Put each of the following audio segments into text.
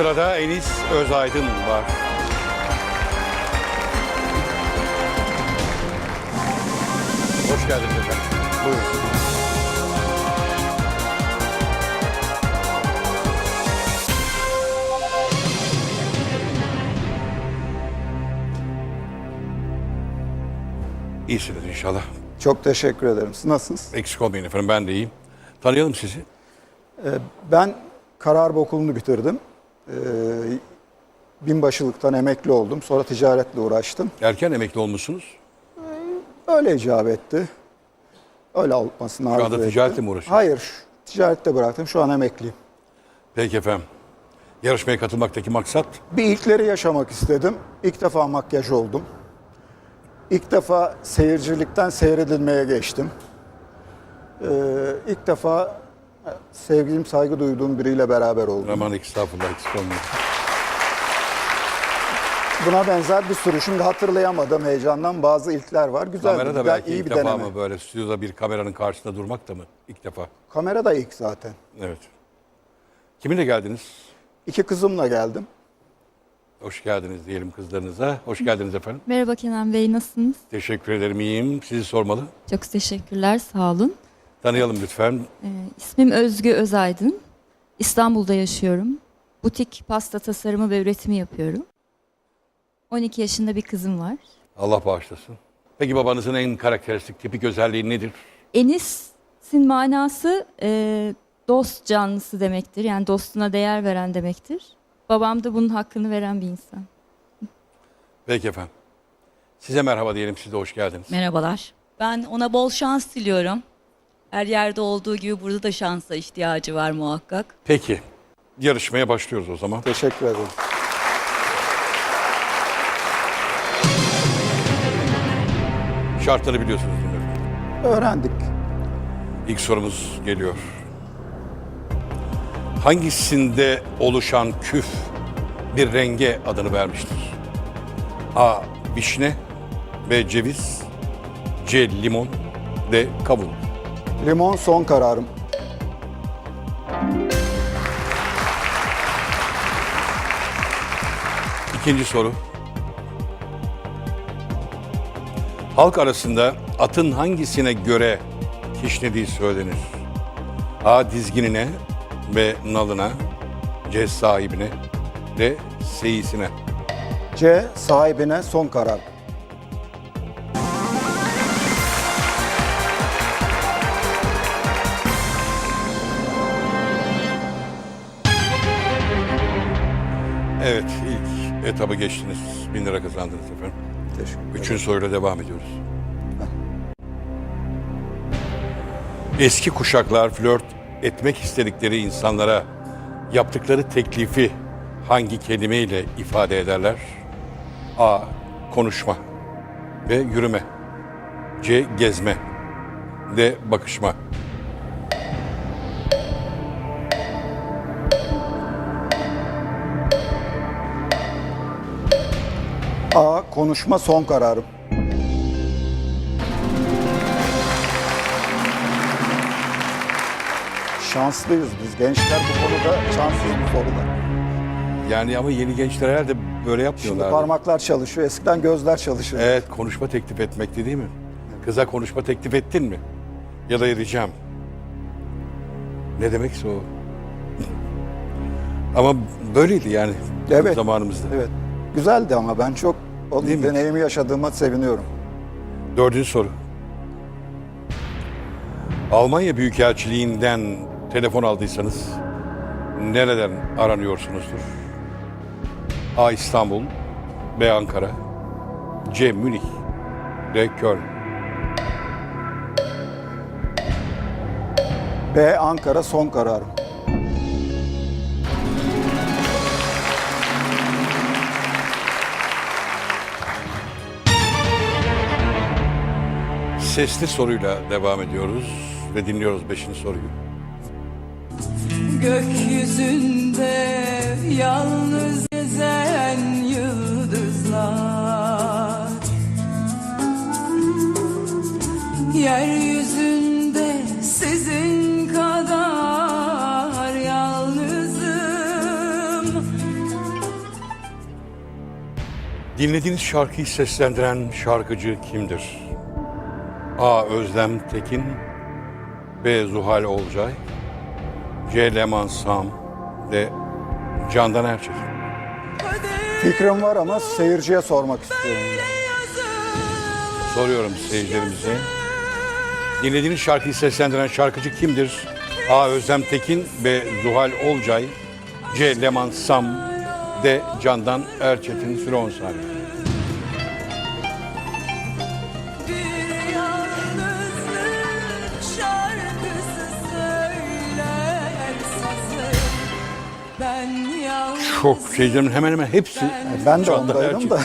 Sırada Enis Özaydın var. Hoş geldiniz efendim. Buyurun. İyisiniz inşallah. Çok teşekkür ederim. Siz nasılsınız? Eksik olmayın efendim ben de iyiyim. Tanıyalım sizi. Ben Kararp Okulu'nu bitirdim. Ee, binbaşılıktan emekli oldum. Sonra ticaretle uğraştım. Erken emekli olmuşsunuz. Öyle icap etti. Öyle olmasını arzu anda ettim. ticaretle mi uğraşıyorsunuz? Hayır. şu- Ticarette bıraktım. Şu an emekliyim. Peki efendim. Yarışmaya katılmaktaki maksat Bir ilkleri yaşamak istedim. İlk defa makyaj oldum. İlk defa seyircilikten seyredilmeye geçtim. Ee, ilk defa e, sevgilim, saygı duyduğum biriyle beraber oldum. Aman estağfurullah eksik olmayın. Buna benzer bir sürü. Şimdi hatırlayamadım heyecandan bazı ilkler var. Güzel, Kamera da güzel belki iyi ilk bir defa deneme. mı böyle stüdyoda bir kameranın karşısında durmak da mı ilk defa? Kamera da ilk zaten. Evet. Kiminle geldiniz? İki kızımla geldim. Hoş geldiniz diyelim kızlarınıza. Hoş geldiniz efendim. Merhaba Kenan Bey, nasılsınız? Teşekkür ederim iyiyim. Sizi sormalı. Çok teşekkürler, sağ olun. Tanıyalım lütfen. Ee, ismim Özgü Özaydın. İstanbul'da yaşıyorum. Butik pasta tasarımı ve üretimi yapıyorum. 12 yaşında bir kızım var. Allah bağışlasın. Peki babanızın en karakteristik tipik özelliği nedir? Enis'in manası e, dost canlısı demektir. Yani dostuna değer veren demektir. Babam da bunun hakkını veren bir insan. Peki efendim. Size merhaba diyelim. Siz de hoş geldiniz. Merhabalar. Ben ona bol şans diliyorum. Her yerde olduğu gibi burada da şansa ihtiyacı var muhakkak. Peki. Yarışmaya başlıyoruz o zaman. Teşekkür ederim. Şartları biliyorsunuz değil mi? Öğrendik. İlk sorumuz geliyor. Hangisinde oluşan küf bir renge adını vermiştir? A. Vişne B. Ceviz C. Limon D. Kavun Limon son kararım. İkinci soru. Halk arasında atın hangisine göre kişnediği söylenir? A. Dizginine B. Nalına C. Sahibine D. Seyisine C sahibine son karar. Etabı geçtiniz. Bin lira kazandınız efendim. Teşekkür ederim. Üçüncü soruyla devam ediyoruz. Eski kuşaklar flört etmek istedikleri insanlara yaptıkları teklifi hangi kelimeyle ifade ederler? A. Konuşma B. Yürüme C. Gezme D. Bakışma A konuşma son kararım. Şanslıyız biz. Gençler bu konuda şanslıyız bu konuda. Yani ama yeni gençler herhalde böyle Şimdi yapmıyorlar. parmaklar çalışıyor. Eskiden gözler çalışıyor. Evet konuşma teklif etmekti değil mi? Kıza konuşma teklif ettin mi? Ya da edeceğim. Ne demekse o. ama böyleydi yani Evet. zamanımızda. Evet. Güzeldi ama ben çok o Değil mi? deneyimi yaşadığıma seviniyorum. Dördüncü soru. Almanya Büyükelçiliğinden telefon aldıysanız nereden aranıyorsunuzdur? A. İstanbul B. Ankara C. Münih D. Köln B Ankara son kararım. Sesli soruyla devam ediyoruz ve dinliyoruz beşinci soruyu. Gökyüzünde yalnız gezen yıldızlar Yeryüzünde sizin kadar yalnızım Dinlediğiniz şarkıyı seslendiren şarkıcı kimdir? A. Özlem Tekin B. Zuhal Olcay C. Leman Sam D. Candan Erçel Fikrim var ama seyirciye sormak istiyorum. Soruyorum seyircilerimize. Dinlediğiniz şarkıyı seslendiren şarkıcı kimdir? A. Özlem Tekin B. Zuhal Olcay C. Leman Sam D. Candan Erçetin Süre 10 saniye. Çok seyircilerin hemen hemen hepsi Ben de ondaydım da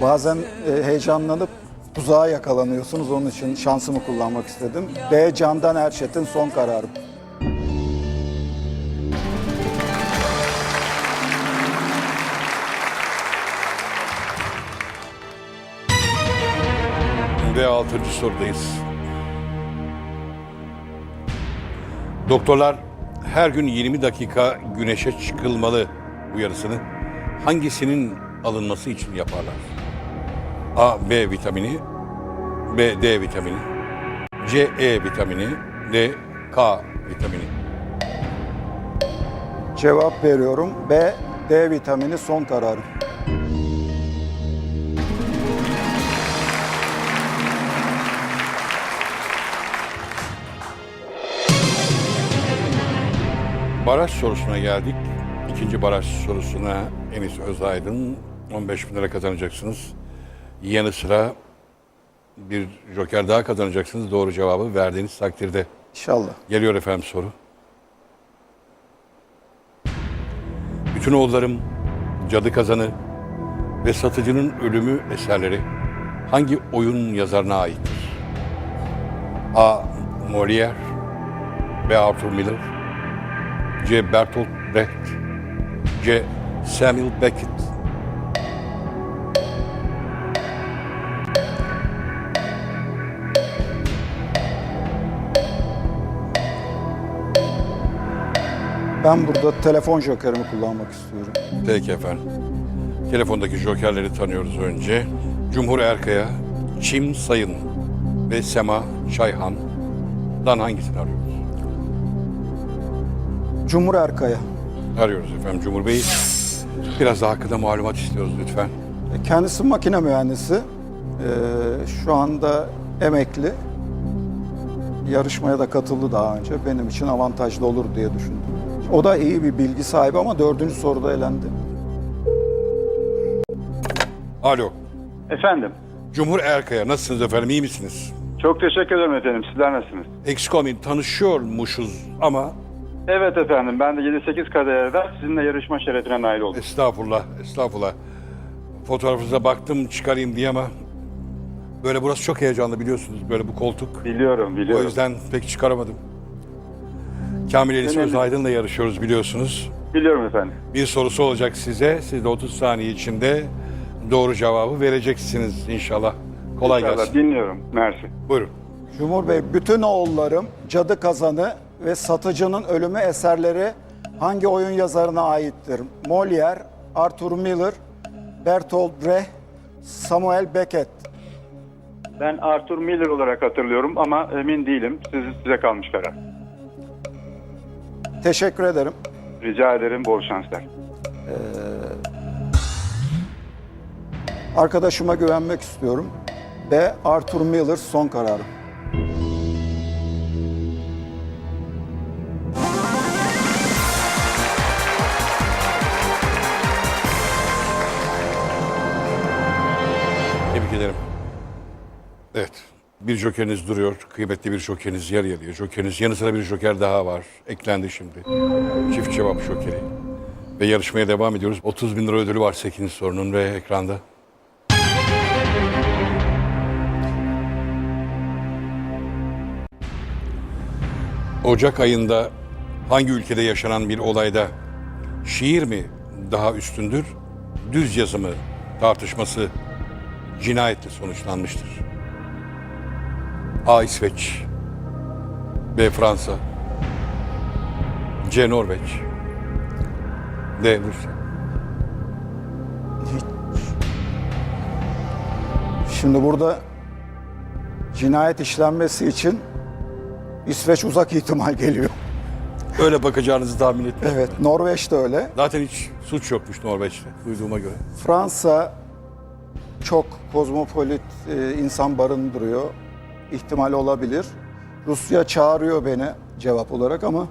bazen e, heyecanlanıp tuzağa yakalanıyorsunuz. Onun için şansımı kullanmak istedim. B. Candan Erçetin son kararım. Ve altıncı sorudayız. Doktorlar her gün 20 dakika güneşe çıkılmalı uyarısını hangisinin alınması için yaparlar? A. B vitamini B. D vitamini C. E vitamini D. K vitamini Cevap veriyorum. B. D vitamini son kararım. Baraj sorusuna geldik. İkinci baraj sorusuna Enis Özaydın 15 bin lira kazanacaksınız. Yanı sıra bir joker daha kazanacaksınız doğru cevabı verdiğiniz takdirde. İnşallah. Geliyor efendim soru. Bütün oğullarım, Cadı Kazanı ve Satıcının Ölümü eserleri hangi oyun yazarına aittir? A. Molière B. Arthur Miller C. Bertolt Brecht C. Samuel Beckett Ben burada telefon jokerimi kullanmak istiyorum. Peki efendim. Telefondaki jokerleri tanıyoruz önce. Cumhur Erkaya, Çim Sayın ve Sema Çayhan'dan hangisini arıyoruz? Cumhur Erkaya. Arıyoruz efendim Cumhur Bey. Biraz daha hakkında malumat istiyoruz lütfen. Kendisi makine mühendisi. Ee, şu anda emekli. Yarışmaya da katıldı daha önce. Benim için avantajlı olur diye düşündüm. O da iyi bir bilgi sahibi ama dördüncü soruda elendi. Alo. Efendim, Cumhur Erkaya nasılsınız efendim iyi misiniz? çok teşekkür ederim efendim. Sizler nasılsınız? Eksik olmayın tanışıyormuşuz ama Evet efendim, ben de 7-8 kaderde sizinle yarışma şerefine nail oldum. estağfurullah estağfurullah. Fotoğrafınıza baktım çıkarayım diye ama böyle burası çok heyecanlı biliyorsunuz böyle bu koltuk. Biliyorum, O biliyorum. yüzden pek çıkaramadım. Kamil Elis Önemli. Özaydın'la yarışıyoruz biliyorsunuz. Biliyorum efendim. Bir sorusu olacak size. Siz de 30 saniye içinde doğru cevabı vereceksiniz inşallah. Kolay İnşallah gelsin. dinliyorum. Mersi. Buyurun. Cumhur Bey, bütün oğullarım, Cadı Kazanı ve Satıcının Ölümü eserleri hangi oyun yazarına aittir? Molière, Arthur Miller, Bertolt Brecht, Samuel Beckett. Ben Arthur Miller olarak hatırlıyorum ama emin değilim. Siz, size kalmış karar. Teşekkür ederim. Rica ederim, bol şanslar. Arkadaşıma güvenmek istiyorum. B. Arthur Miller son kararım. Evet. Bir jokeriniz duruyor. Kıymetli bir jokeriniz yer yarıyor. Jokeriniz yanı sıra bir joker daha var. Eklendi şimdi. Çift cevap jokeri. Ve yarışmaya devam ediyoruz. 30 bin lira ödülü var 8. sorunun ve ekranda. Ocak ayında hangi ülkede yaşanan bir olayda şiir mi daha üstündür, düz yazımı tartışması cinayetle sonuçlanmıştır? A. İsveç B. Fransa C. Norveç D. Rusya Şimdi burada cinayet işlenmesi için İsveç uzak ihtimal geliyor. Öyle bakacağınızı tahmin ettim. Evet, Norveç de öyle. Zaten hiç suç yokmuş Norveç'te duyduğuma göre. Fransa çok kozmopolit e, insan barındırıyor. İhtimal olabilir. Rusya çağırıyor beni cevap olarak ama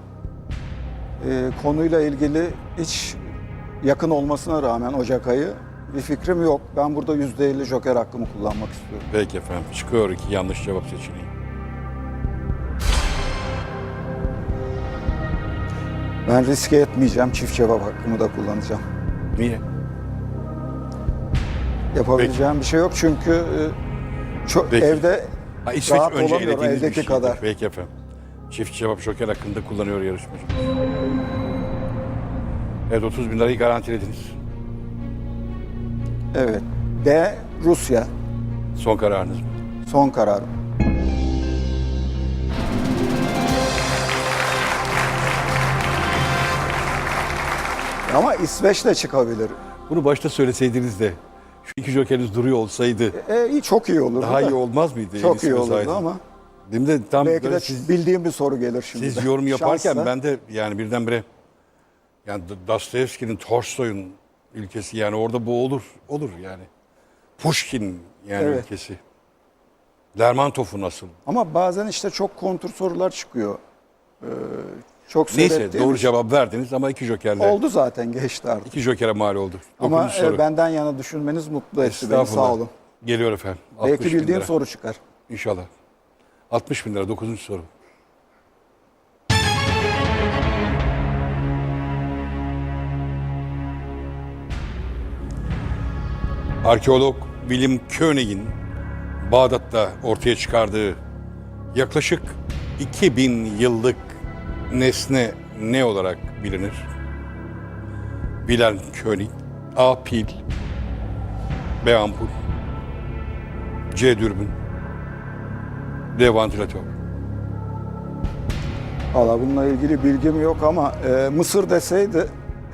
e, konuyla ilgili hiç yakın olmasına rağmen Ocak ayı bir fikrim yok. Ben burada %50 joker hakkımı kullanmak istiyorum. Peki efendim. Çıkıyor iki yanlış cevap seçeneği. Ben riske etmeyeceğim. Çift cevap hakkımı da kullanacağım. Niye? Yapabileceğim bir şey yok çünkü e, çok Peki. evde Ha, İsveç rahat önce olamıyorum elediğiniz bir şeydir. kadar. Peki efendim. Çift cevap joker hakkında kullanıyor yarışmacı. Evet 30 bin lirayı garantilediniz. Evet. D. Rusya. Son kararınız mı? Son kararım. Ama İsveç de çıkabilir. Bunu başta söyleseydiniz de şu iki jokeriniz duruyor olsaydı E, iyi, çok iyi olurdu. daha da. iyi olmaz mıydı? Çok Enis iyi olurdu ama Değil mi de tam belki böyle de siz, bildiğim bir soru gelir şimdi. siz yorum yaparken Şansla. ben de yani birdenbire yani D- Dostoyevski'nin Tolstoy'un ülkesi yani orada bu olur. Olur yani. Pushkin yani Evet. ülkesi. Lermontov'u nasıl? Ama bazen işte çok kontur sorular çıkıyor. Ee, çok Neyse doğru cevap verdiniz ama iki jokerle. Oldu zaten geçti artık. İki jokere mal oldu. Ama Dokuzuncu soru. e, benden yana düşünmeniz mutlu etti beni Estağfurullah. sağ olun. Geliyor efendim. 60 Belki bin bildiğim lira. soru çıkar. İnşallah. 60 bin lira 9. soru. Arkeolog William Koenig'in Bağdat'ta ortaya çıkardığı yaklaşık 2000 yıllık nesne ne olarak bilinir? Wilhelm Koenig A. Pil B. Ampul C. Dürbün D. Vantilatör Valla bununla ilgili bilgim yok ama e, Mısır deseydi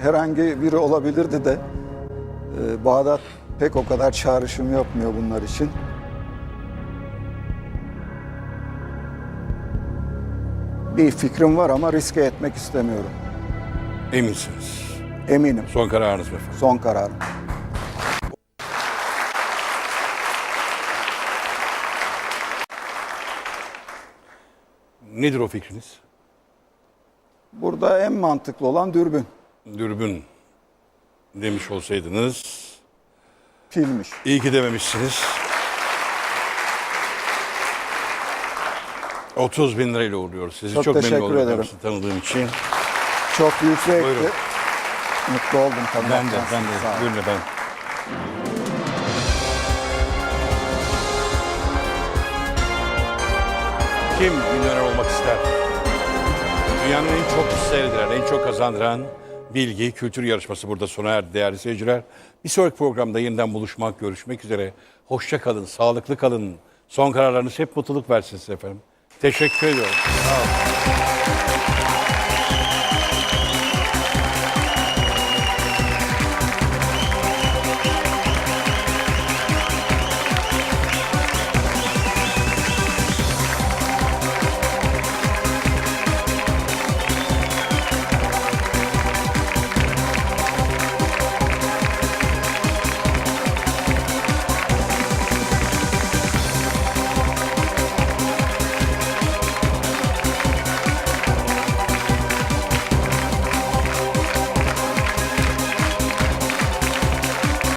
herhangi biri olabilirdi de e, Bağdat pek o kadar çağrışım yapmıyor bunlar için. Bir fikrim var ama riske etmek istemiyorum. Eminsiniz. Eminim. Son kararınız mı efendim? Son kararım. Nedir o fikriniz? Burada en mantıklı olan dürbün. Dürbün demiş olsaydınız. Filmiş. İyi ki dememişsiniz. 30 bin lirayla uğurluyoruz sizi. Çok Çok, memnun teşekkür oldum ederim. sizi tanıdığım için. Çok büyük zevkti. Buyurun. Mutlu oldum tanımaktan. Ben de, ben de. Buyurun efendim. Kim milyoner olmak ister? Dünyanın en çok seyredilen, en çok kazandıran bilgi, kültür yarışması burada sona erdi değerli seyirciler. Bir sonraki programda yeniden buluşmak, görüşmek üzere. Hoşça kalın, sağlıklı kalın. Son kararlarınız hep mutluluk versin size efendim. Teşekkür ediyorum. Olun.